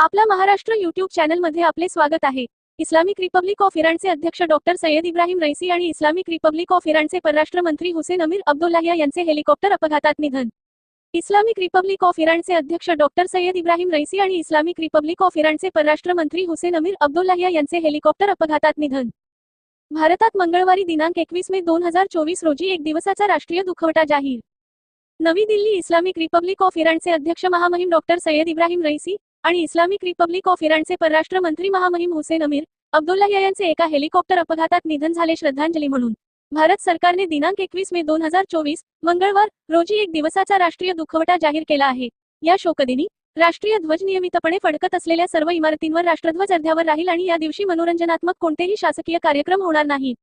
आपला महाराष्ट्र युट्यूब चॅनलमध्ये आपले स्वागत आहे. इस्लामिक रिपब्लिक ऑफ इराणचे अध्यक्ष डॉक्टर सय्यद इब्राहिम रईसी आणि इस्लामिक रिपब्लिक ऑफ इराणचे परराष्ट्र मंत्री हुसेन अमीर अब्दुल्लाहिया यांचे हेलिकॉप्टर अपघातात निधन. इस्लामिक रिपब्लिक ऑफ इराणचे अध्यक्ष डॉक्टर सय्यद इब्राहिम रईसी आणि इस्लामिक रिपब्लिक ऑफ इराणचे परराष्ट्र मंत्री हुसेन अमीर अब्दुल्लाहिया यांचे हेलिकॉप्टर अपघातात निधन. भारतात मंगळवारी दिनांक एकवीस मे दोन हजार चोवीस रोजी एक दिवसाचा राष्ट्रीय दुखवटा जाहीर. नवी दिल्ली इस्लामिक रिपब्लिक ऑफ इराणचे अध्यक्ष महामहिम डॉक्टर सय्यद इब्राहिम रईसी आणि इस्लामिक रिपब्लिक ऑफ इराणचे परराष्ट्र मंत्री महामहिम हुसेन अमीर अब्दुल्लाह यांचे एका हेलिकॉप्टर अपघातात निधन झाले श्रद्धांजली म्हणून. भारत सरकारने दिनांक एकवीस मे दोन हजार चोवीस मंगळवार रोजी एक दिवसाचा राष्ट्रीय दुखवटा जाहीर केला आहे. या शोकदिनी राष्ट्रीय ध्वज नियमितपणे फडकत असलेल्या सर्व इमारतींवर राष्ट्रध्वज अर्ध्यावर राहील आणि या दिवशी मनोरंजनात्मक कोणतेही शासकीय कार्यक्रम होणार नाहीत